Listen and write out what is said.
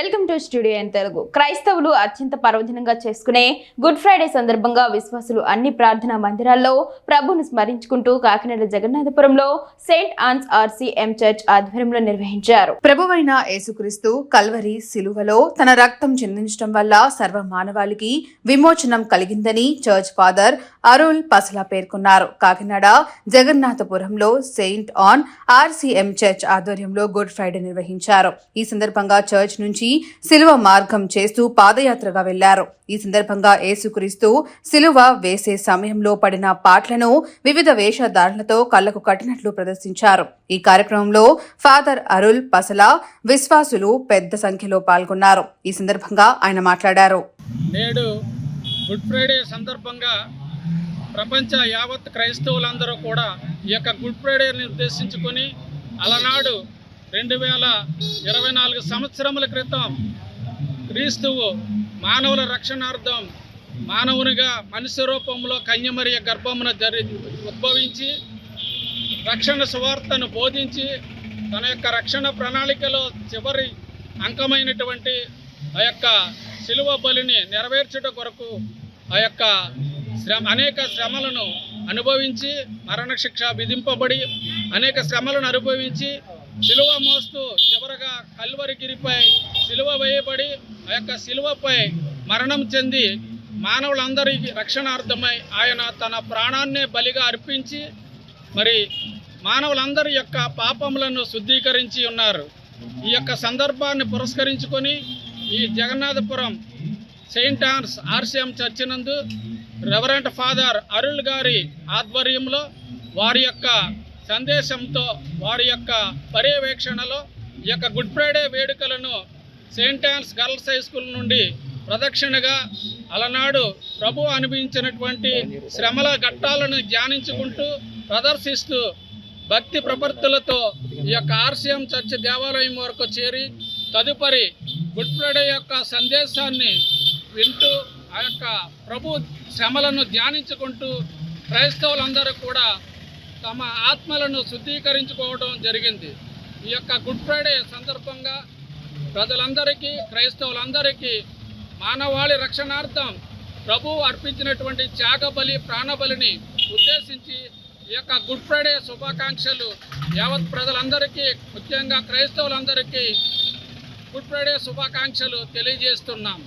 Welcome to studio in Telugu. క్రైస్తవులు అత్యంత పర్వదినంగా చేసుకునే గుడ్ ఫ్రైడే సందర్భంగా విశ్వాసులు అన్ని ప్రార్థనా మందిరాల్లో ప్రభును స్మరించుకుంటూ Kakinada జగన్నాథపురంలో Saint Ann's RC M church ఆధ్వర్యంలో నిర్వహించారు. ప్రభువైన యేసుక్రీస్తు కల్వరి సిలువలో తన రక్తం చెందించడం వల్ల సర్వ మానవాళికి విమోచనం కలిగిందని చర్చ్ ఫాదర్ అరుల్ పసలా పేర్కొన్నారు. కాకినాడ జగన్నాథపురంలో సెయింట్ ఆన్ ఆర్సీఎం చర్చ్ ఆధ్వర్యంలో గుడ్ ఫ్రైడే నిర్వహించారు. ఈ సందర్భంగా చర్చ్ నుంచి శిలువ మార్గం చేస్తూ పాదయాత్రగా వెళ్ళారు. ఈ సందర్భంగా యేసుక్రీస్తు శిలువ వేసే సమయంలో పడిన పాటలను వివిధ వేషధారణలతో కళ్ళకు కట్టినట్లు ప్రదర్శించారు. ఈ కార్యక్రమంలో ఫాదర్ అరుల్ పసలా విశ్వాసులు పెద్ద సంఖ్యలో పాల్గొన్నారు. ఈ సందర్భంగా ఆయన మాట్లాడారు. నేడు గుడ్ ఫ్రైడే సందర్భంగా ప్రపంచ యావత్ క్రైస్తవులందరూ కూడా ఈ యొక్క గుడ్ ఫ్రైడేని ఉద్దేశించుకొని అలనాడు రెండు వేల ఇరవై నాలుగు సంవత్సరముల క్రితం క్రీస్తువు మానవుల రక్షణార్థం మానవునిగా మనిషి రూపంలో కన్యమరియ గర్భమున జరి ఉద్భవించి రక్షణ సువార్తను బోధించి తన యొక్క రక్షణ ప్రణాళికలో చివరి అంకమైనటువంటి ఆ యొక్క శిలువ బలిని నెరవేర్చుట కొరకు ఆ యొక్క శ్రమ అనేక శ్రమలను అనుభవించి మరణశిక్ష విధింపబడి అనేక శ్రమలను అనుభవించి శిలువ మోస్తూ చివరగా కల్వరిగిరిపై శిలువ వేయబడి ఆ యొక్క శిలువపై మరణం చెంది మానవులందరికీ రక్షణార్థమై ఆయన తన ప్రాణాన్నే బలిగా అర్పించి మరి మానవులందరి యొక్క పాపములను శుద్ధీకరించి ఉన్నారు. ఈ యొక్క సందర్భాన్ని పురస్కరించుకొని ఈ జగన్నాథపురం సెయింట్ ఆన్స్ ఆర్సిఎం చర్చినందు రెవరెంట్ ఫాదర్ అరుల్ గారి ఆధ్వర్యంలో వారి యొక్క సందేశంతో వారి యొక్క పర్యవేక్షణలో ఈ యొక్క గుడ్ ఫ్రైడే వేడుకలను Saint Ann's girls high school నుండి ప్రదక్షిణగా అలనాడు ప్రభు అనిపించినటువంటి శ్రమల ఘట్టాలను ధ్యానించుకుంటూ ప్రదర్శిస్తూ భక్తి ప్రపత్తులతో ఈ యొక్క ఆర్సీఎం చర్చ్ దేవాలయం వరకు చేరి తదుపరి గుడ్ ఫ్రైడే యొక్క సందేశాన్ని వింటూ ఆ యొక్క ప్రభు శ్రమలను ధ్యానించుకుంటూ క్రైస్తవులందరూ కూడా తమ ఆత్మలను శుద్ధీకరించుకోవడం జరిగింది. ఈ యొక్క గుడ్ ఫ్రైడే సందర్భంగా ప్రజలందరికీ క్రైస్తవులందరికీ మానవాళి రక్షణార్థం ప్రభు అర్పించినటువంటి త్యాగబలి ప్రాణబలిని ఉద్దేశించి ఈ యొక్క గుడ్ ఫ్రైడే శుభాకాంక్షలు యావత్ ప్రజలందరికీ ముఖ్యంగా క్రైస్తవులందరికీ గుడ్ ఫ్రైడే శుభాకాంక్షలు తెలియజేస్తున్నాం.